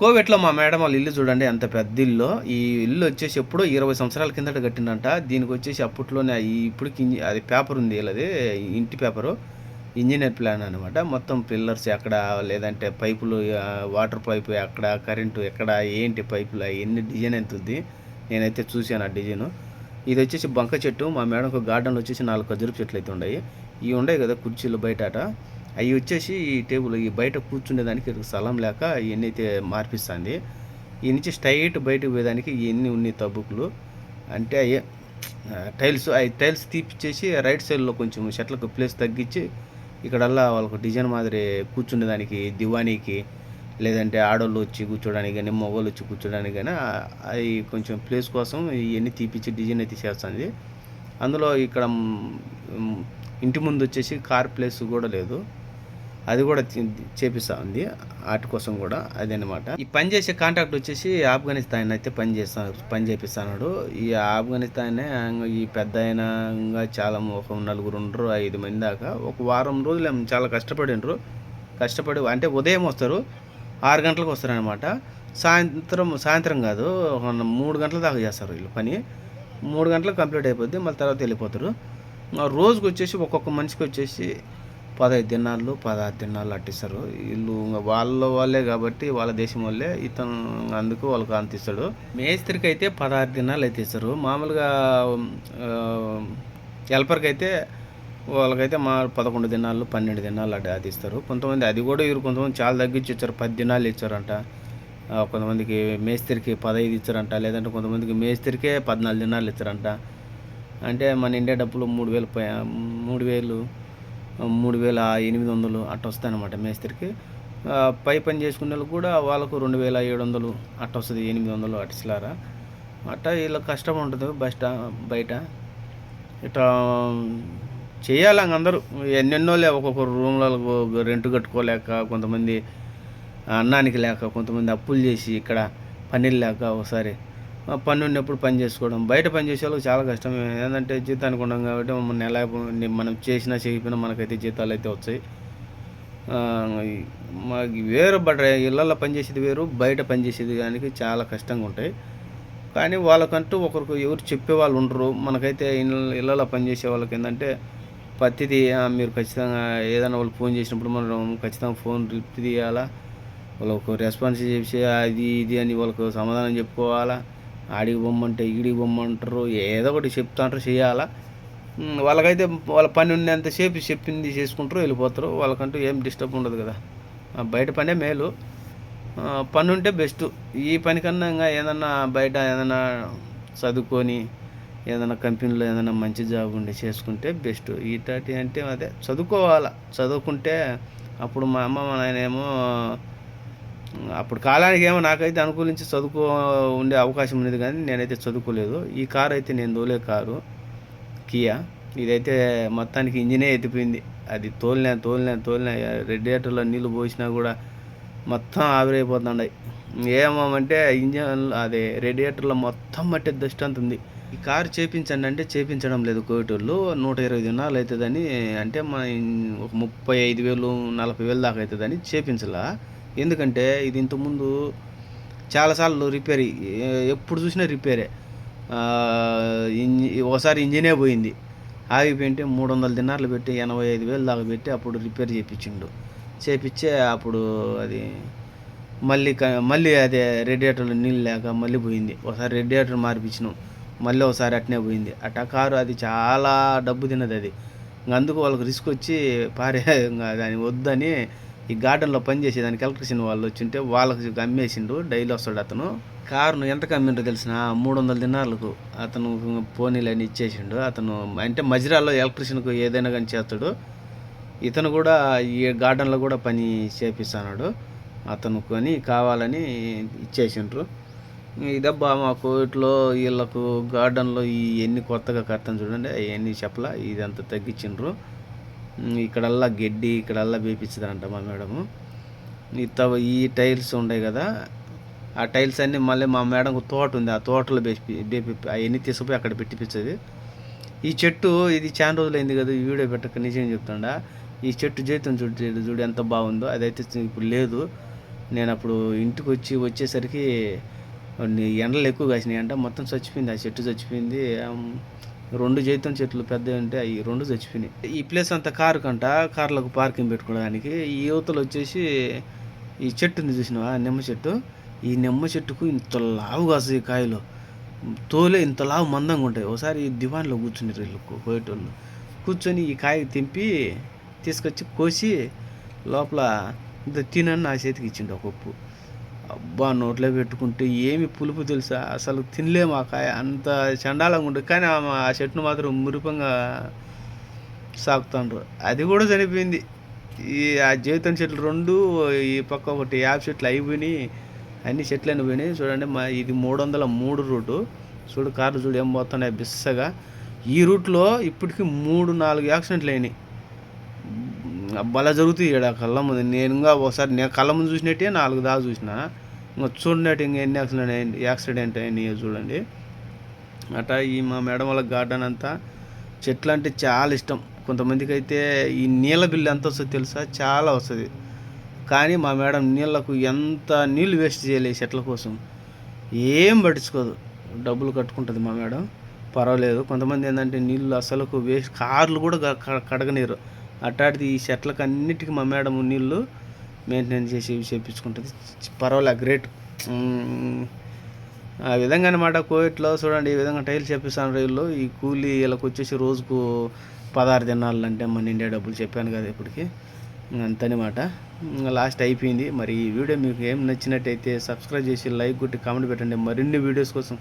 కోవిడ్లో మా మేడం వాళ్ళ ఇల్లు చూడండి ఎంత పెద్ద ఇల్లు. ఈ ఇల్లు వచ్చేసి ఎప్పుడో ఇరవై సంవత్సరాల కిందట కట్టిందంట. దీనికి వచ్చేసి అప్పట్లోనే ఈ ఇప్పటికి అది పేపర్ ఉంది వీళ్ళది ఇంటి పేపరు. ఇంజనీర్ ప్లాన్ అనమాట మొత్తం పిల్లర్స్ ఎక్కడ లేదంటే పైపులు వాటర్ పైపు ఎక్కడ కరెంటు ఎక్కడ ఏంటి పైపులు ఎన్ని డిజైన్ ఎంత ఉంది నేనైతే చూశాను ఆ డిజైను. ఇది వచ్చేసి బంక చెట్టు. మా మేడంకు గార్డెన్లో వచ్చేసి నాలుగు ఖర్జూరు చెట్లు అయితే ఉన్నాయి. ఇవి ఉన్నాయి కదా కుర్చీలు బయట అట అవి వచ్చేసి ఈ టేబుల్ ఈ బయట కూర్చునేదానికి స్థలం లేక ఇవన్నీ అయితే మార్పిస్తుంది ఈ నుంచి స్ట్రైట్ బయటకు పోయేదానికి ఇవన్నీ ఉన్నాయి తబ్బుకులు అంటే అవి టైల్స్ అవి టైల్స్ తీపిచ్చేసి రైట్ సైడ్లో కొంచెం షట్లకు ప్లేస్ తగ్గించి ఇక్కడల్లా వాళ్ళకు డిజైన్ మాదిరి కూర్చునేదానికి దివానీకి లేదంటే ఆడోళ్ళు వచ్చి కూర్చోడానికి కానీ మగవాళ్ళు వచ్చి కూర్చోడానికి కానీ అవి కొంచెం ప్లేస్ కోసం ఇవన్నీ తీపిచ్చి డిజైన్ అయితే చేస్తుంది. అందులో ఇక్కడ ఇంటి ముందు వచ్చేసి కార్ ప్లేస్ కూడా లేదు. అది కూడా చేపిస్తూ ఉంది. వాటి కోసం కూడా అదనమాట ఈ పని చేసే కాంట్రాక్ట్ వచ్చేసి ఆఫ్ఘనిస్తాన్ అయితే పని చేస్తాను పని చేపిస్తున్నాడు. ఈ ఆఫ్ఘనిస్తాన్ ఈ పెద్ద ఆయన ఇంకా చాలా ఒక నలుగురు ఉండరు ఐదు మంది దాకా. ఒక వారం రోజులు చాలా కష్టపడినరు కష్టపడి అంటే ఉదయం వస్తారు ఆరు గంటలకు వస్తారనమాట సాయంత్రం సాయంత్రం కాదు ఒక మూడు గంటల దాకా చేస్తారు వీళ్ళు పని. మూడు గంటలకు కంప్లీట్ అయిపోద్ది మళ్ళీ తర్వాత వెళ్ళిపోతారు. ఆ వచ్చేసి ఒక్కొక్క మనిషికి వచ్చేసి పదహైదు దినాలు పదహారు దినాలు అట్టిస్తారు. వీళ్ళు వాళ్ళ వాళ్ళే కాబట్టి వాళ్ళ దేశం వాళ్ళే ఇతను అందుకు వాళ్ళకి అంత ఇస్తాడు. మేస్త్రికి అయితే పదహారు దినాలు అయితే ఇస్తారు. మామూలుగా హెల్పర్కి అయితే వాళ్ళకైతే మా పదకొండు దినాలు పన్నెండు దినాలు అటు అది ఇస్తారు. కొంతమంది అది కూడా ఇవ్వరు కొంతమంది చాలా తగ్గించి ఇచ్చారు. పది దినాలు ఇచ్చారంట. కొంతమందికి మేస్త్రికి పదహైదు ఇచ్చారంట. లేదంటే కొంతమందికి మేస్త్రికే పద్నాలుగు దినాలు ఇచ్చారంట. అంటే మన ఇండియా డబ్బులు మూడు వేలు మూడు వేలు మూడు వేల ఎనిమిది వందలు అట్ట వస్తాయన్నమాట మేస్త్రికి పై పని చేసుకునే వాళ్ళకి కూడా వాళ్ళకు రెండు వేల ఏడు వందలు అట్ట వస్తుంది ఎనిమిది వందలు అట్లా అట్ట వీళ్ళకి కష్టం ఉంటుంది బస్ బయట. ఇట్లా చేయాలి అందరూ. ఎన్నెన్నోలే ఒక్కొక్క రూమ్లకు రెంట్ కట్టుకోలేక కొంతమంది అన్నానికి లేక కొంతమంది అప్పులు చేసి ఇక్కడ పని లేక ఒకసారి పని ఉన్నప్పుడు పని చేసుకోవడం. బయట పని చేసే వాళ్ళకి చాలా కష్టం. ఏంటంటే జీతానికి ఉండం కాబట్టి మన నెల మనం చేసినా చేయకపోయినా మనకైతే జీతాలు అయితే వచ్చాయి మాకు వేరు బట్ ఇళ్ళల్లో పనిచేసేది వేరు బయట పనిచేసేది దానికి చాలా కష్టంగా ఉంటాయి. కానీ వాళ్ళకంటూ ఒకరికి ఎవరు చెప్పే వాళ్ళు ఉండరు. మనకైతే ఇళ్ళ- ఇళ్ళలో పనిచేసే వాళ్ళకి ఏంటంటే పత్తిది మీరు ఖచ్చితంగా ఏదైనా వాళ్ళు ఫోన్ చేసినప్పుడు మనం ఖచ్చితంగా ఫోన్ రిప్ తీయాలా? వాళ్ళకు రెస్పాన్స్ చేసి అది ఇది అని వాళ్ళకు సమాధానం చెప్పుకోవాలా? ఆడికి బొమ్మంటే ఈడికి బొమ్మంటారు ఏదో ఒకటి చెప్తాంటారు చేయాలా? వాళ్ళకైతే వాళ్ళ పని ఉన్నంతసేపు చెప్పింది చేసుకుంటారు వెళ్ళిపోతారు. వాళ్ళకంటూ ఏం డిస్టర్బ్ ఉండదు కదా. ఆ, బయట పనే మేలు. పని ఉంటే బెస్ట్. ఈ పని కన్నా ఇంకా ఏదన్నా బయట ఏదైనా చదువుకొని ఏదైనా కంపెనీలో ఏదైనా మంచి జాబ్ ఉండి చేసుకుంటే బెస్ట్. ఈటాటి అంటే అదే చదువుకోవాలా. చదువుకుంటే అప్పుడు మా అమ్మ మా నాయనేమో అప్పుడు కాలానికి ఏమో నాకైతే అనుకూలించి చదువుకో ఉండే అవకాశం ఉండేది కానీ నేనైతే చదువుకోలేదు. ఈ కారు అయితే నేను తోలే కారు కియా. ఇదైతే మొత్తానికి ఇంజనే ఎత్తిపోయింది. అది తోలినా తోలినా తోలినా రేడియేటర్లో నీళ్ళు పోసినా కూడా మొత్తం ఆవిరైపోతున్నాయి ఏమంటే ఇంజన్ అదే రేడియేటర్లో మొత్తం మట్టి దస్ట్ అంత ఉంది. ఈ కారు చేపించండి అంటే చేపించడం లేదు కోవిటోళ్ళు నూట ఇరవై దినాలు అవుతుందని అంటే మన ఒక ముప్పై ఐదు వేలు నలభై వేలు దాకా అవుతుందని చేపించలా. ఎందుకంటే ఇది ఇంతకుముందు చాలాసార్లు రిపేర్ ఎప్పుడు చూసినా రిపేరే. ఆ, ఒకసారి ఇంజినే పోయింది. ఆగిపోయింటే మూడు వందల దినార్లు పెట్టి ఎనభై ఐదు వేలు దాకా పెట్టి అప్పుడు రిపేర్ చేయించిండు చేపిచ్చే అప్పుడు అది మళ్ళీ క- మళ్ళీ అదే రేడియేటర్లో నీళ్ళు లేక మళ్ళీ పోయింది. ఒకసారి రేడియేటర్ మార్పించినాం. మళ్ళీ ఒకసారి అట్నే పోయింది. అట్టా కారు అది చాలా డబ్బు తిన్నది అది. ఇంక అందుకు వాళ్ళకి రిస్క్ వచ్చి పారే ఇంకా వద్దని ఈ గార్డెన్లో పనిచేసేదానికి ఎలక్ట్రిషియన్ వాళ్ళు వచ్చింటే వాళ్ళకి అమ్మేసిండు. డైలీ వస్తాడు అతను. కారును ఎంత కమ్మిండో తెలిసిన మూడు వందల దినాలకు అతను పోనీలని ఇచ్చేసిండు. అతను అంటే మజిరాలో ఎలక్ట్రిషియన్కు ఏదైనా కానీ చేస్తాడు. ఇతను కూడా ఈ గార్డెన్లో కూడా పని చేపిస్తున్నాడు అతను కొని కావాలని ఇచ్చేసిండ్రు. ఇదబ్బా మా ఇట్లో వీళ్ళకు గార్డెన్లో ఇవన్నీ కొత్తగా కడతాను చూడండి. అవన్నీ చెప్పలా. ఇదంతా తగ్గించిండ్రు. ఇక్కడల్లా గడ్డి ఇక్కడల్లా వేపించదంట మా మేడము. ఈ తవ ఈ టైల్స్ ఉన్నాయి కదా ఆ టైల్స్ అన్నీ మళ్ళీ మా మేడంకు తోట ఉంది ఆ తోటలో బేపి బేపి అవన్నీ తీసుకుపోయి అక్కడ పెట్టిపించేది ఈ చెట్టు ఇది చాలా రోజులైంది కదా ఈ వీడియో పెట్టక నిజం చెప్తుండ? ఈ చెట్టు జీవితం చూడు చూడు ఎంత బాగుందో అదైతే ఇప్పుడు లేదు. నేను అప్పుడు ఇంటికి వచ్చి వచ్చేసరికి ఎండలు ఎక్కువ కాసినాయి అంట మొత్తం చచ్చిపోయింది ఆ చెట్టు చచ్చిపోయింది. రెండు జైతం చెట్లు పెద్దవి అంటే అవి రెండు చచ్చిపోయినాయి. ఈ ప్లేస్ అంతా కారు కంట కార్లకు పార్కింగ్ పెట్టుకోవడానికి ఈ యువతలు వచ్చేసి ఈ చెట్టుని చూసినావా? నిమ్మ చెట్టు. ఈ నిమ్మ చెట్టుకు ఇంత లావు కాస్తాయి కాయలు. తోలే ఇంత లావు మందంగా ఉంటాయి. ఒకసారి దివాన్లో కూర్చున్నారు వీళ్ళు పోయేటోళ్ళు కూర్చొని ఈ కాయ తెంపి తీసుకొచ్చి కోసి లోపల ఇంత తినని నా చేతికి ఇచ్చిండు ఒక ఉప్పు అబ్బా నోట్లో పెట్టుకుంటే ఏమి పులుపు తెలుసా? అసలు తినలేము ఆ కాయ. అంత చండాలంగా ఉంటుంది కానీ ఆమె ఆ చెట్టును మాత్రం మురిపంగా సాగుతాండ్రు అది కూడా చనిపోయింది. ఈ ఆ జీవితం చెట్లు రెండు ఈ పక్క ఒకటి యాప్ చెట్లు అయిపోయినాయి అన్ని చెట్లు అని పోయినాయి. చూడండి మా ఇది మూడు వందల మూడు రూటు. చూడు కార్లు చూడు ఏం పోతున్నాయి బిస్సగా. ఈ రూట్లో ఇప్పటికి మూడు నాలుగు యాక్సిడెంట్లు అయినాయి. భలే జరుగుతాయి ఇక్కడ కళ్ళ ముందు. నేను ఇంకా ఒకసారి నేను కళ్ళ ముందు చూసినట్టే నాలుగు దాకా చూసిన. ఇంకా చూడనట్టు ఇంకా ఎన్ని యాక్సిడెంట్ అయింది యాక్సిడెంట్ అయినాయో చూడండి. అట్లా ఈ మా మేడం వాళ్ళ గార్డెన్ అంతా చెట్లు అంటే చాలా ఇష్టం. కొంతమందికి అయితే ఈ నీళ్ళ బిల్లు ఎంత వస్తుందో తెలుసా? చాలా వస్తుంది. కానీ మా మేడం నీళ్ళకు ఎంత నీళ్ళు వేస్ట్ చేయలేదు చెట్ల కోసం. ఏం పట్టించుకోదు. డబ్బులు కట్టుకుంటుంది మా మేడం. పర్వాలేదు. కొంతమంది ఏంటంటే నీళ్ళు అసలుకు వేస్ట్ కార్లు కూడా కడగనీరు అట్టాడిది ఈ చెట్లకు అన్నిటికీ మా మేడం నీళ్ళు మెయింటెనెన్స్ చేసి చేపించుకుంటుంది. పర్వాలే గ్రేట్. ఆ విధంగా అనమాట కోవిడ్లో చూడండి ఈ విధంగా టైల్స్ చెప్పిస్తాను రైల్లో. ఈ కూలీ వీళ్ళకి వచ్చేసి రోజుకు పదహారు దినాలు అంటే మన ఇండియా డబ్బులు చెప్పాను కదా ఇప్పటికి. అంతనమాట. లాస్ట్ అయిపోయింది. మరి ఈ వీడియో మీకు ఏం నచ్చినట్టయితే సబ్స్క్రైబ్ చేసి లైక్ కొట్టి కామెంట్ పెట్టండి. మరిన్ని వీడియోస్ కోసం.